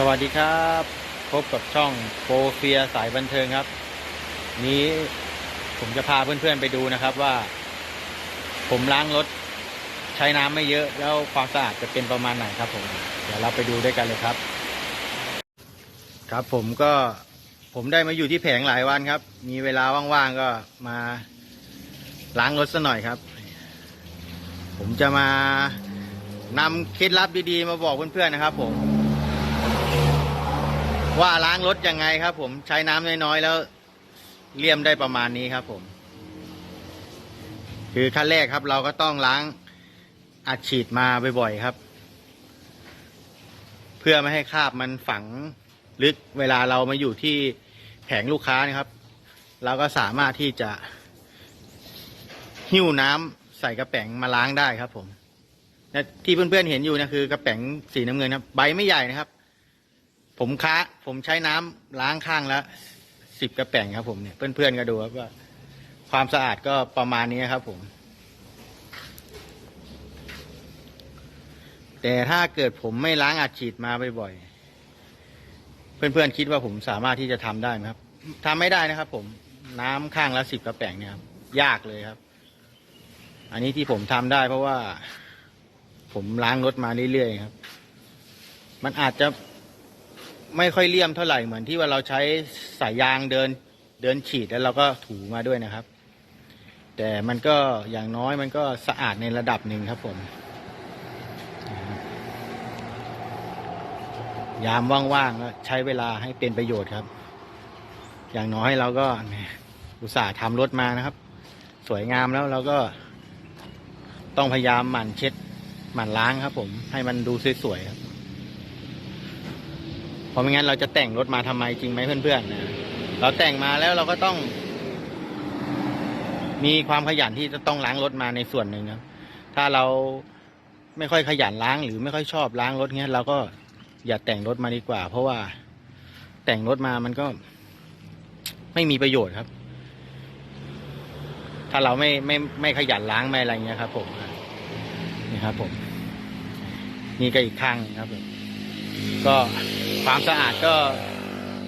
สวัสดีครับ พบกับช่องโปรเฟียสายบันเทิงครับ นี้ผมจะพาเพื่อนๆไปดูนะครับว่า ผมล้างรถใช้น้ำไม่เยอะแล้วความสะอาดจะเป็นประมาณไหนครับผม เดี๋ยวเราไปดูด้วยกันเลยครับ ครับผมก็ผมได้มาอยู่ที่แผงหลายวันครับ มีเวลาว่างๆก็มาล้างรถซะหน่อยครับ ผมจะมานำเคล็ดลับดีๆ มาบอกเพื่อนๆนะครับ ผม ว่าล้างรถยังไงครับ ผมใช้น้ำน้อยๆแล้วเลี่ยมได้ประมาณนี้ครับ ผม คือขั้นแรกครับ เราก็ต้องล้างอัดฉีดมาบ่อยๆครับ เพื่อไม่ให้คราบมันฝังลึกเวลาเรามาอยู่ที่แผงลูกค้านะครับ เราก็สามารถที่จะ หิ้วน้ำใส่กระแป๋งมาล้างได้ครับ ผมที่เพื่อนๆเห็นอยู่นะคือกระแป๋งสีน้ำเงินครับ ใบไม่ใหญ่นะครับ ผมค้าผมใช้น้ำล้างข้างละสิบกระแป๋งครับผมเนี่ยเพื่อนๆก็ดูครับว่า ความสะอาดก็ประมาณนี้ครับผม แต่ถ้าเกิดผมไม่ล้างอัดฉีดมาบ่อยๆเพื่อนๆคิดว่าผมสามารถที่จะทำได้ไหมครับทำไม่ได้นะครับ ผมน้ำข้างละสิบกระแป๋งเนี่ยครับยากเลยครับ อันนี้ที่ผมทำได้เพราะว่า ผมล้างรถมาเรื่อยๆครับ มันอาจจะ ไม่ค่อยเลี่ยมเท่าไหร่เหมือนที่ว่าเราใช้สายยางเดินเดินฉีดแล้วเราก็ถูมาด้วยนะครับ แต่มันก็อย่างน้อยมันก็สะอาดในระดับหนึ่งครับผม ยามว่างๆก็ใช้เวลาให้เป็นประโยชน์ครับ อย่างน้อยเราก็อุตส่าห์ทำรถมานะครับ สวยงามแล้วเราก็ต้องพยายามหมั่นเช็ดหมั่นล้างครับผมให้มันดูสวยๆครับ ราะไม่งั้นเราจะแต่งรถมาทำไมจริงไหมเพื่อนๆนะเราแต่งมาแล้วเราก็ต้อง มีความขยันที่จะต้องล้างรถมาในส่วนหนึ่งครับถ้าเราไม่ค่อยขยันล้างหรือไม่ค่อยชอบล้างรถเงี้ยเราก็อย่าแต่งรถมาดีกว่า เพราะว่าแต่งรถมามันก็ ไม่มีประโยชน์ครับ ถ้าเราไม่ไม่ไม่ขยันล้างไม่อะไรเงี้ยครับ ผมนี่ครับ ผม นี่ก็อีกข้างครับผม ก็ความสะอาดก็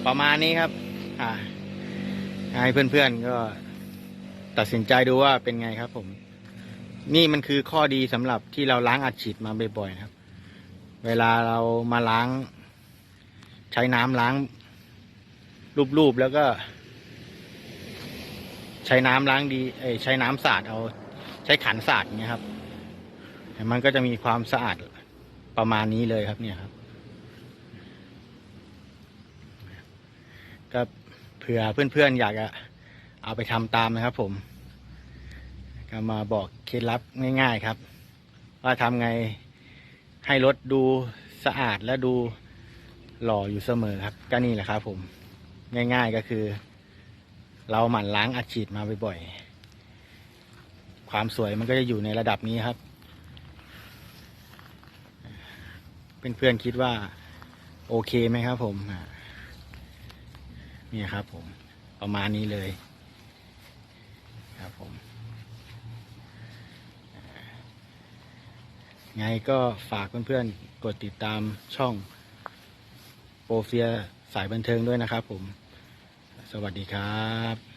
ประมาณนี้ครับ อ่าให้เพื่อนๆก็ตัดสินใจดูว่าเป็นไงครับผม นี่มันคือข้อดีสำหรับที่เราล้างอัดฉีดมาบ่อยๆครับ เวลาเรามาล้าง ใช้น้ำล้างรูปๆแล้วก็ ใช้น้ำล้างดีเอ้ใช้น้ำสาดเอา ใช้ขันสาดอางเงี้ยครับ มันก็จะมีความสะอาดประมาณนี้เลยครับเนี่ยครับ ก็เผื่อเพื่อนๆอยากจะเอาไปทำตามนะครับผม ก็มาบอกเคล็ดลับง่าย ๆครับ ว่าทำไงให้รถดูสะอาดและดูหล่ออยู่เสมอครับ ก็นี่แหละครับผมง่าย ๆก็คือ เราหมั่นล้างอัดฉีดมาบ่อยๆ ความสวยมันก็จะอยู่ในระดับนี้ครับ เพื่อนๆคิดว่าโอเคไหมครับผม เนี่ครับผมประมาณนี้เลยครับผมไงก็ฝากเพื่อนๆ กดติดตามช่องโปรเฟียสายบันเทิงด้วยนะครับผม สวัสดีครับ